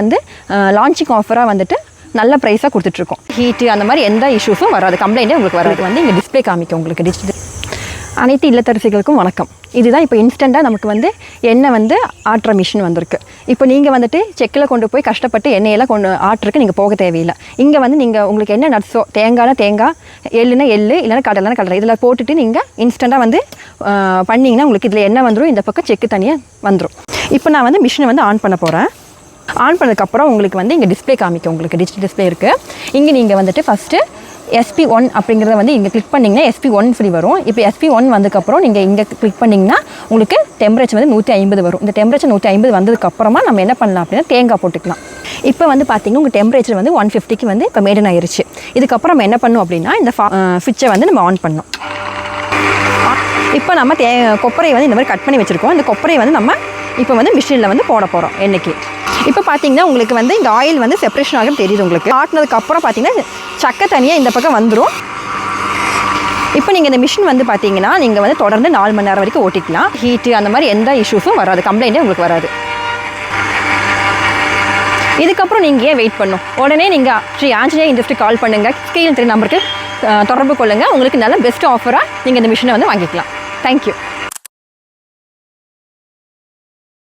வந்து லான்ச்சிங் ஆஃபராக வந்துட்டு நல்ல ப்ரைஸாக கொடுத்துட்ருக்கோம். ஹீட்டு அந்த மாதிரி எந்த இஷ்யூஸும் வராது. கம்ப்ளைண்ட்டே உங்களுக்கு வராது. வந்து இங்கே டிஸ்ப்ளே காமிக்கும் உங்களுக்கு டிஜிட்டல் அனைத்து இல்லத்தரசிகளுக்கும் வணக்கம். இதுதான் இப்போ இன்ஸ்டண்ட்டாக நமக்கு வந்து எண்ணெய் வந்து ஆட்டுற மிஷின் வந்திருக்கு. இப்போ நீங்கள் வந்துட்டு செக்கில் கொண்டு போய் கஷ்டப்பட்டு எண்ணெயெல்லாம் கொண்டு ஆட்டுறதுக்கு நீங்கள் போக தேவையில்லை. இங்கே வந்து நீங்கள் உங்களுக்கு என்ன நட்ஸோ தேங்காய்னா தேங்காய் எள்ளுனா எள்ளு இல்லைன்னா கடலைனா கடலை இதில் போட்டுட்டு நீங்கள் இன்ஸ்டண்ட்டாக வந்து பண்ணிங்கன்னா உங்களுக்கு இதில் எண்ணெய் வந்துடும் இந்த பக்கம் செக்கு தனியாக வந்துடும் இப்போ நான் வந்து மிஷினை வந்து ஆன் பண்ண போகிறேன் ஆன் பண்ணதுக்கப்புறம் உங்களுக்கு வந்து இங்கே டிஸ்ப்ளே காமிக்கும். உங்களுக்கு டிஜிட்டல் டிஸ்ப்ளே இருக்குது இங்கே நீங்கள் வந்துட்டு ஃபஸ்ட்டு எஸ்பி ஒன் அப்படிங்கிறத வந்து இங்கே கிளிக் பண்ணிங்கன்னா எஸ்பி ஒன் ஃப்ரீ வரும். இப்போ எஸ்பி ஒன் வந்ததுக்கப்புறம் நீங்கள் இங்கே கிளிக் பண்ணிங்கன்னா உங்களுக்கு டெம்பரேச்சர் வந்து நூற்றி ஐம்பது வரும். இந்த டெம்பரேச்சர் நூற்றி ஐம்பது வந்ததுக்கப்புறமா நம்ம என்ன பண்ணலாம் அப்படின்னா தேங்காய் போட்டுக்கலாம். இப்போ வந்து பார்த்தீங்கன்னா உங்கள் டெம்பரேச்சர் வந்து ஒன் ஃபிஃப்டிக்கு வந்து இப்போ மேடன் ஆயிருச்சு. இதுக்கப்புறம் நம்ம என்ன பண்ணணும் அப்படின்னா இந்த ஃபிட்சை வந்து நம்ம ஆன் பண்ணணும். இப்போ நம்ம தே கொப்பரையை வந்து இந்த மாதிரி கட் பண்ணி வச்சுருக்கோம். இந்த கொப்பரையை வந்து நம்ம இப்போ வந்து மிஷினில் வந்து போட போகிறோம் என்றைக்கு இப்போ பார்த்தீங்கன்னா உங்களுக்கு வந்து இந்த ஆயில் வந்து செப்ரேஷன் ஆகும் தெரியுது உங்களுக்கு. ஆட்டினதுக்கு அப்புறம் பார்த்தீங்கன்னா சக்கை தனியாக இந்த பக்கம் வந்துடும் இப்போ நீங்கள் இந்த மிஷின் வந்து பார்த்தீங்கன்னா நீங்கள் வந்து தொடர்ந்து நாலு மணி நேரம் வரைக்கும் ஓட்டிக்கலாம். ஹீட்டு அந்த மாதிரி எந்த இஷ்யூஸும் வராது. கம்ப்ளைண்ட்டே உங்களுக்கு வராது. இதுக்கப்புறம் நீங்கள் ஏன் வெயிட் பண்ணும்? உடனே நீங்கள் ஸ்ரீ ஆஞ்சநேய இண்டஸ்ட்ரி கால் பண்ணுங்கள் ஸ்கீல் த்ரீ நம்பருக்கு தொடர்பு கொள்ளுங்கள் உங்களுக்கு நல்ல பெஸ்ட் ஆஃபராக நீங்கள் இந்த மிஷினை வந்து வாங்கிக்கலாம். தேங்க்யூ